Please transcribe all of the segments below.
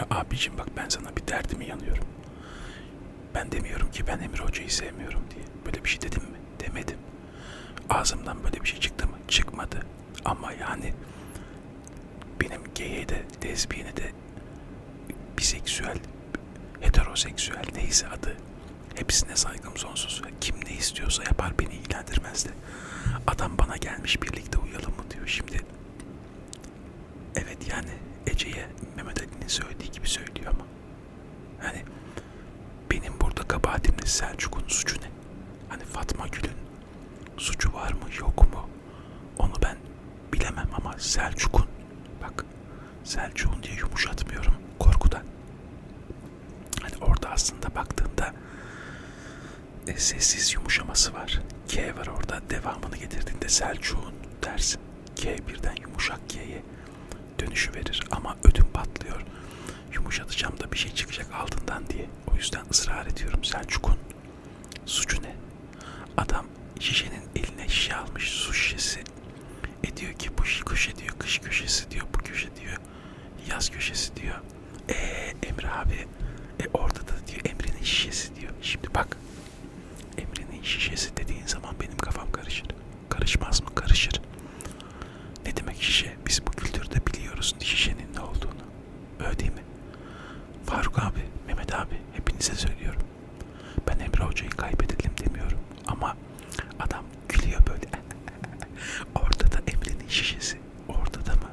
Emre abicim bak ben sana bir derdimi yanıyorum. Ben demiyorum ki ben Emre Hoca'yı sevmiyorum diye. Böyle bir şey dedim mi? Demedim. Ağzımdan böyle bir şey çıktı mı? Çıkmadı. Ama yani benim geyi de, lezbiyeni de, biseksüel, heteroseksüel neyse adı hepsine saygım sonsuz. Kim ne istiyorsa yapar beni ilgilendirmez de. Adam bana gelmiş birlikte uyuyalım mı diyor. Şimdi evet yani Ece'ye Mehmet Ali'nin söylediği gibi söylüyor ama hani benim burada kabahatimle Selçuk'un suçu ne? Hani Fatma Gül'ün suçu var mı yok mu? Onu ben bilemem ama Selçuk'un bak Selçuk'un diye yumuşatmıyorum korkudan. Hani orada aslında baktığında e, sessiz yumuşaması var. K var orada devamını getirdiğinde Selçuk'un dersin. K birden yumuşak K'ye dönüşü verir ama ödüm patlıyor. Yumuşatacağım da bir şey çıkacak altından diye. O yüzden ısrar ediyorum Selçuk'un suçu ne? Adam şişenin eline şişe almış su şişesi. E diyor ki bu köşe diyor kış köşesi diyor bu köşe diyor yaz köşesi diyor. E Emre abi e orada da diyor Emre'nin şişesi diyor. Şimdi bak Emre'nin şişesi dediğin zaman benim kafam karışır. Karışmaz mı? Karışır. Ne demek şişe? Biz bu kültürde biliyoruz şişenin ne olduğunu. Öyle değil mi? Faruk abi, Mehmet hepinize söylüyorum. Ben Emre Hoca'yı kaybedelim demiyorum. Ama adam gülüyor böyle. orada da Emre'nin şişesi. Orada da mı?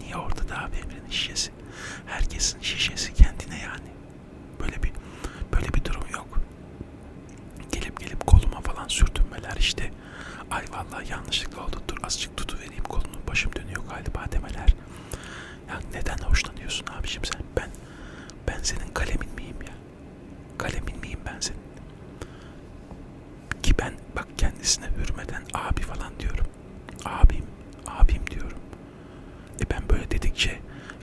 Niye orada da abi Emre'nin şişesi? Herkesin şişesi kendine yani. Böyle bir böyle bir durum yok. Gelip gelip koluma falan sürtünmeler işte. Ay vallahi yanlışlıkla oldu. Dur azıcık tutuvereyim kolunu. Başım dönüyor galiba demeler. Ya neden hoşlanıyorsun abiciğim sen? Ben ben senin kalemin miyim ya? Kalemin miyim ben senin? Ki ben bak kendisine hürmeten abi falan diyorum. Abim, abim diyorum. E ben böyle dedikçe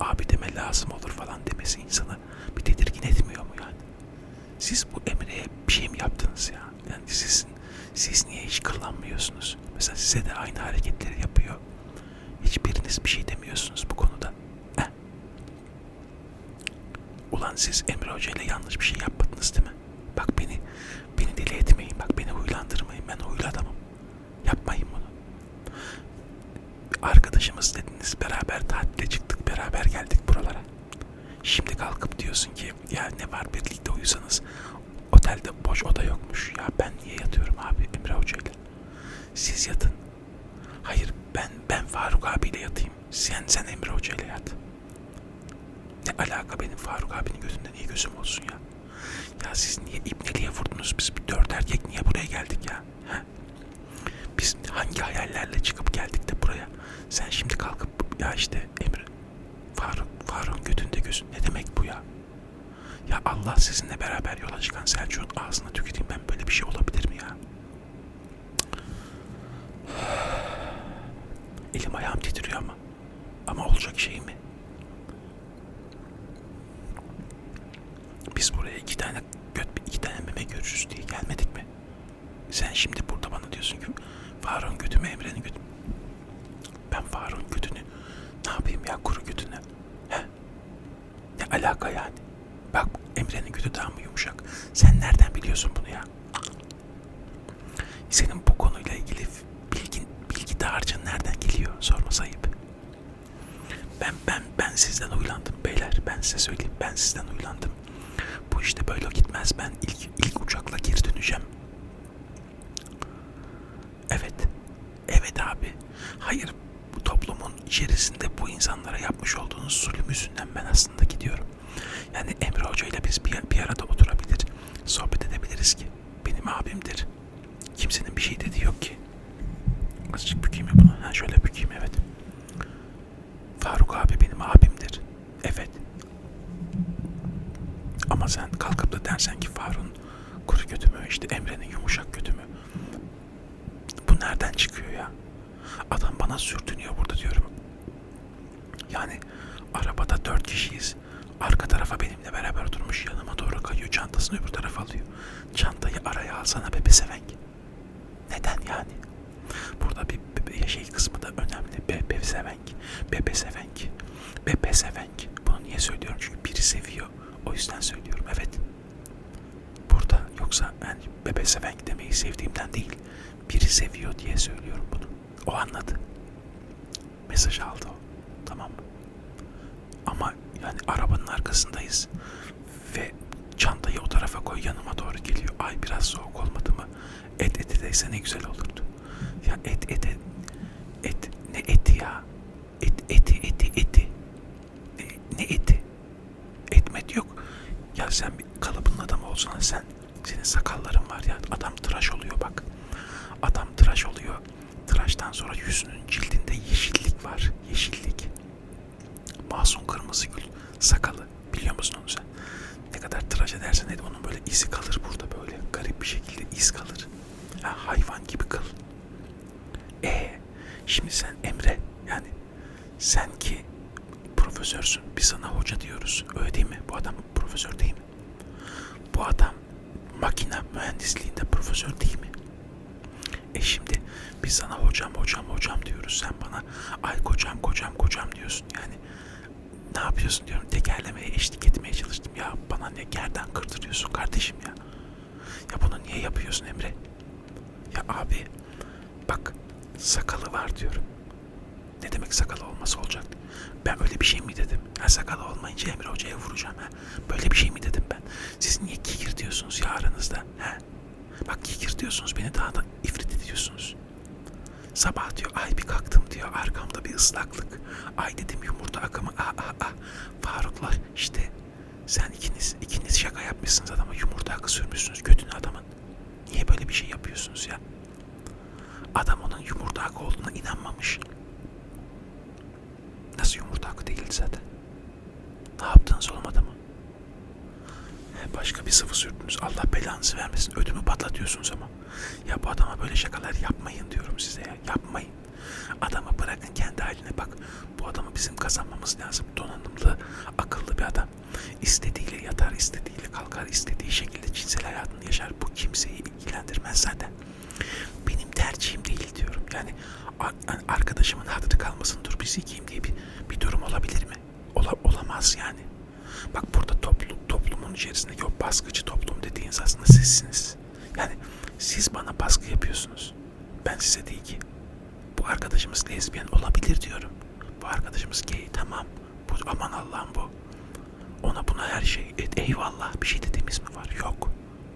abi deme lazım olur falan demesi insanı bir tedirgin etmiyor mu yani? Siz bu Emre'ye bir şey mi yaptınız ya? Yani sizin, siz niye hiç kıllanmıyorsunuz? Mesela size de aynı hareketleri yapıyor. Hiçbiriniz bir şey demiyorsunuz bu konuda. Heh. Ulan siz Emre Hoca ile yanlış bir şey yapmadınız değil mi? Bak beni, beni deli etmeyin. Bak beni huylandırmayın. Ben huylu adamım. Yapmayın bunu. Arkadaşımız dediniz beraber tatile çıktık. Beraber geldik buralara. Şimdi kalkıp diyorsun ki ya ne var birlikte uyusanız otelde boş oda yokmuş. Ya ben niye yatıyorum abi Emre Hoca ile? Siz yatın. Hayır ben ben Faruk abiyle yatayım. Sen sen Emre Hoca ile yat. Ne alaka benim Faruk abinin gözünde niye gözüm olsun ya? Ya siz niye ibneliğe vurdunuz? Biz bir dört erkek niye buraya geldik ya? He? Biz hangi hayallerle çıkıp geldik de buraya? Sen şimdi kalkıp ya işte Emre Faruk, Faruk'un götünde gözün ne demek bu ya? Ya Allah sizinle beraber yola çıkan Selçuk'un ağzına tüküreyim ben böyle bir şey olabilir mi ya? Elim ayağım titriyor ama. Ama olacak şey mi? Biz buraya iki tane göt, iki tane meme görürüz diye gelmedik mi? Sen şimdi burada bana diyorsun ki Faruk'un götü mü Emre'nin götü mü? Ben Faruk'un götünü ne yapayım ya kuru götünü? He? Ne alaka yani? Bak Emre'nin götü daha mı yumuşak? Sen nereden biliyorsun bunu ya? Senin bu konuyla ilgili bilgin, bilgi dağarcığın nereden geliyor? Sorması ayıp. Ben ben ben sizden uylandım beyler. Ben size söyleyeyim. Ben sizden uylandım. Bu işte böyle gitmez. Ben ilk ilk uçakla geri döneceğim. Evet. Evet abi. Hayır. Bu toplumun içerisinde bu insanlara yapmış olduğunuz zulüm yüzünden ben aslında gidiyorum. Yani Emre Hoca ile biz bir, bir arada oturabilir, sohbet edebiliriz ki. Benim abimdir. Kimsenin bir şey dediği yok ki. Azıcık bükeyim ya bunu. Ha şöyle bükeyim evet. Faruk abi benim abimdir. Evet. Ama sen kalkıp da dersen ki Faruk'un kuru götü mü, işte Emre'nin yumuşak götü mü? Nereden çıkıyor ya? Adam bana sürtünüyor burada diyorum. Yani arabada dört kişiyiz. Arka tarafa benimle beraber oturmuş yanıma doğru kayıyor. Çantasını öbür tarafa alıyor. Çantayı araya alsana bebe sevenk. Neden yani? Burada bir bebe şey kısmı da önemli. Bebe sevenk. Bebe sevenk. Bebe sevenk. Bunu niye söylüyorum çünkü biri seviyor. O yüzden söylüyorum evet. Yoksa yani bebe seven demeyi sevdiğimden değil. Biri seviyor diye söylüyorum bunu. O anladı. Mesaj aldı o. Tamam mı? Ama yani arabanın arkasındayız. Ve çantayı o tarafa koy yanıma doğru geliyor. Ay biraz soğuk olmadı mı? Et eti değse ne güzel olurdu. Ya et ete et ne eti ya? Et eti eti eti. Ne, ne eti? Etmet yok. Ya sen bir kalıbın adamı olsana sen. Senin sakalların var ya. Adam tıraş oluyor bak. Adam tıraş oluyor. Tıraştan sonra yüzünün cildinde yeşillik var. Yeşillik. Masum kırmızı gül sakalı. Biliyor musun onu sen? Ne kadar tıraş edersen et onun böyle izi kalır burada böyle. Garip bir şekilde iz kalır. Ha, hayvan gibi kıl. E şimdi sen Emre yani sen ki profesörsün. Biz sana hoca diyoruz. Öyle değil mi? Bu adam profesör değil mi? Bu adam makine mühendisliğinde profesör değil mi? E şimdi biz sana hocam hocam hocam diyoruz. Sen bana ay kocam kocam kocam diyorsun. Yani ne yapıyorsun diyorum. Tekerlemeye eşlik etmeye çalıştım. Ya bana ne gerden kırdırıyorsun kardeşim ya. Ya bunu niye yapıyorsun Emre? Ya abi bak sakalı var diyorum. Ne demek sakalı olması olacak? Ben öyle bir şey mi dedim? Ha sakalı olmayınca Emre Hoca'ya vuracağım ha. Böyle bir şey mi dedim ben? Siz niye kikir diyorsunuz ya aranızda? Ha? Bak kikir diyorsunuz beni daha da ifrit ediyorsunuz. Sabah diyor ay bir kalktım diyor arkamda bir ıslaklık. Ay dedim yumurta akımı. Ah ah ah. Faruklar işte sen ikiniz ikiniz şaka yapmışsınız adama yumurta akı sürmüşsünüz götüne adamın. Niye böyle bir şey yapıyorsunuz ya? Adam onun yumurta akı olduğuna inanmamış. Nasıl yumurta akı değildi zaten? Ne yaptınız olmadı mı? He, Başka bir sıvı sürdünüz. Allah belanızı vermesin. Ödümü patlatıyorsunuz ama. Ya bu adama böyle şakalar yapmayın diyorum size ya. Yapmayın. Adamı bırakın kendi haline bak. Bu adamı bizim kazanmamız lazım. Donanımlı, akıllı bir adam. İstediğiyle yatar, istediğiyle kalkar, istediği şekilde cinsel hayatını yaşar. Bu kimseyi ilgilendirmez zaten. Benim tercihim değil diyorum. Yani a- arkadaşımın hatırı kalmasın dur biz yiyeyim diye bir, bir durum olabilir mi? Ola, olamaz yani. Bak burada toplum, toplumun içerisindeki o baskıcı toplum dediğiniz aslında sizsiniz. Yani siz bana baskı yapıyorsunuz. Ben size değil ki. Arkadaşımız lezbiyen olabilir diyorum. Bu arkadaşımız gay tamam. Bu, aman Allah'ım bu. Ona buna her şey et, eyvallah bir şey dediğimiz mi var? Yok.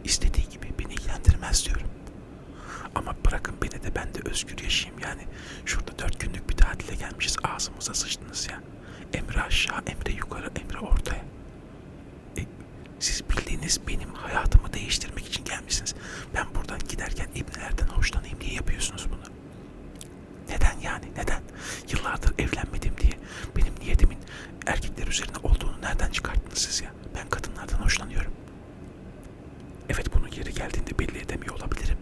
İstediği gibi beni ilgilendirmez diyorum. Ama bırakın beni de ben de özgür yaşayayım yani. Şurada dört günlük bir tatile gelmişiz ağzımıza sıçtınız ya. Emre aşağı, Emre yukarı, Emre ortaya. E, siz bildiğiniz benim hayatımı değiştirmek için gelmişsiniz. Ben buradan giderken ibnelerden hoşlanayım diye yapıyorsunuz bunu. Neden yani? Neden? Yıllardır evlenmedim diye benim niyetimin erkekler üzerine olduğunu nereden çıkarttınız siz ya? Ben kadınlardan hoşlanıyorum. Evet bunun yeri geldiğinde belli edemiyor olabilirim.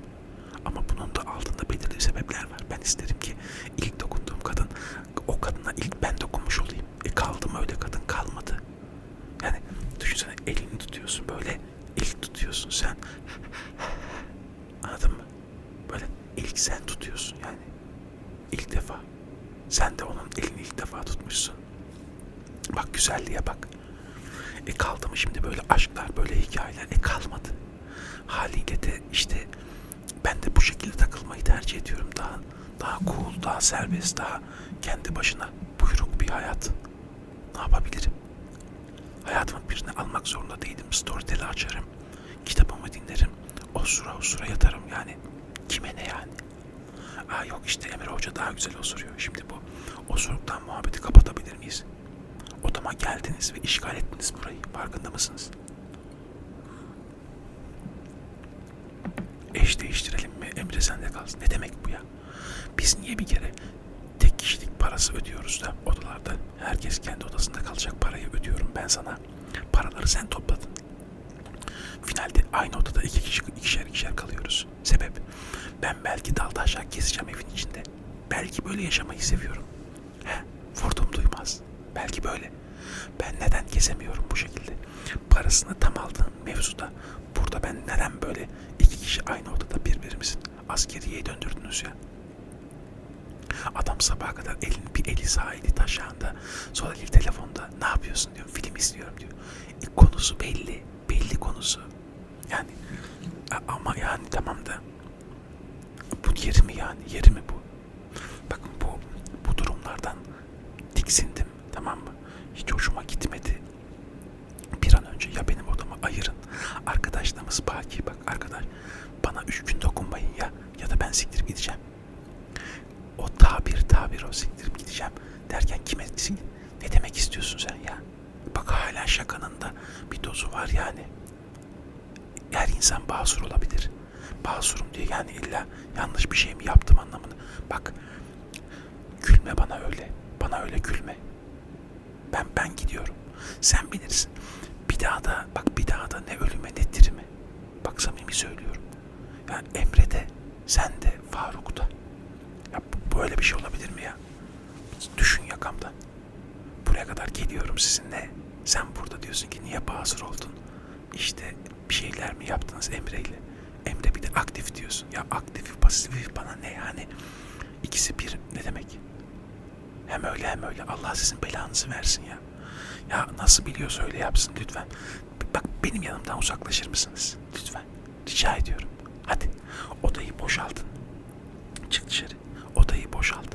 Ama bunun da altında belirli sebepler var. Ben isterim ki ilk dokunduğum kadın o kadına ilk ben dokunmuş olayım. E kaldım öyle kadın kalmadı. Yani düşünsene elini tutuyorsun böyle ilk tutuyorsun sen. Anladın mı? Böyle ilk sen. İlk defa. Sen de onun elini ilk defa tutmuşsun. Bak güzelliğe bak. E kaldı mı şimdi böyle aşklar, böyle hikayeler? E kalmadı. Haliyle de işte ben de bu şekilde takılmayı tercih ediyorum. Daha daha cool, daha serbest, daha kendi başına buyruk bir hayat. Ne yapabilirim? Hayatımın birini almak zorunda değilim. Storytel'i açarım. Kitabımı dinlerim. Osura osura yatarım yani. Kime ne yani? Aa yok işte Emre Hoca daha güzel osuruyor. Şimdi bu osuruktan muhabbeti kapatabilir miyiz? Odama geldiniz ve işgal ettiniz burayı. Farkında mısınız? Eş değiştirelim mi? Emre sende kalsın. Ne demek bu ya? Biz niye bir kere tek kişilik parası ödüyoruz da odalarda herkes kendi odasında kalacak parayı ödüyorum ben sana. Paraları sen topladın. Finalde aynı odada iki kişi ikişer ikişer kalıyoruz. Sebep? Ben belki dalda aşağı gezeceğim evin içinde. Belki böyle yaşamayı seviyorum. He, vurdum duymaz. Belki böyle. Ben neden gezemiyorum bu şekilde? Parasını tam aldığım mevzuda burada ben neden böyle iki kişi aynı odada birbirimizin askeriyeyi döndürdünüz ya? Adam sabaha kadar elin bir eli sağ eli taşağında. Sol eli telefonda. Ne yapıyorsun diyor. Film izliyorum diyor. E, konusu belli. Konusu. Yani ama yani tamam da bu yeri mi yani? Yeri mi bu? Bakın bu bu durumlardan tiksindim tamam mı? Hiç hoşuma gitmedi. Bir an önce ya benim odamı ayırın. Arkadaşlarımız baki bak arkadaş bana üç gün dokunmayın ya ya da ben siktirip gideceğim. O tabir tabir o siktirip gideceğim derken kime ne demek istiyorsun sen ya? Bak hala şakanın da bir dozu var yani. Her insan basur olabilir. Basurum diye yani illa yanlış bir şey mi yaptım anlamını. Bak gülme bana öyle. Bana öyle gülme. Ben ben gidiyorum. Sen bilirsin. Bir daha da bak bir daha da ne ölüme ne dirime. Bak samimi söylüyorum. Yani Emre'de, sen de, Faruk'ta. Ya bu- böyle bir şey olabilir mi ya? Düşün yakamdan. Buraya kadar geliyorum sizinle. Sen burada diyorsun ki niye basur oldun? İşte bir şeyler mi yaptınız Emre ile? Emre bir de aktif diyorsun. Ya aktif pasif bana ne yani? İkisi bir ne demek? Hem öyle hem öyle. Allah sizin belanızı versin ya. Ya nasıl biliyorsa öyle yapsın lütfen. Bak benim yanımdan uzaklaşır mısınız? Lütfen. Rica ediyorum. Hadi. Odayı boşaltın. Çık dışarı. Odayı boşalt.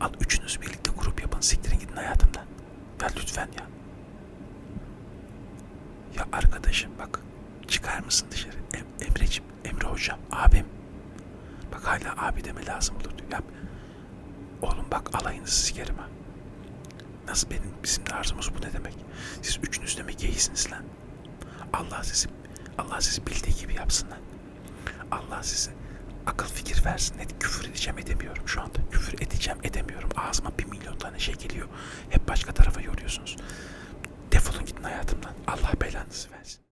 Al üçünüz birlikte grup yapın. Siktirin gidin hayatımdan. Ya lütfen ya. Ya arkadaşım bak. Çıkar mısın dışarı? Em Emreciğim, Emre hocam, abim. Bak hala abi deme lazım olur diyor. Ya, oğlum bak alayınızı sikerim ha. Nasıl benim bizim tarzımız bu ne demek? Siz üçünüz demek iyisiniz lan. Allah sizi Allah sizi bildiği gibi yapsın lan. Allah size akıl fikir versin. Ne küfür edeceğim edemiyorum şu anda. Küfür edeceğim edemiyorum. Ağzıma bir milyon tane şey geliyor. Hep başka tarafa yoruyorsunuz. Defolun gidin hayatımdan. Allah belanızı versin.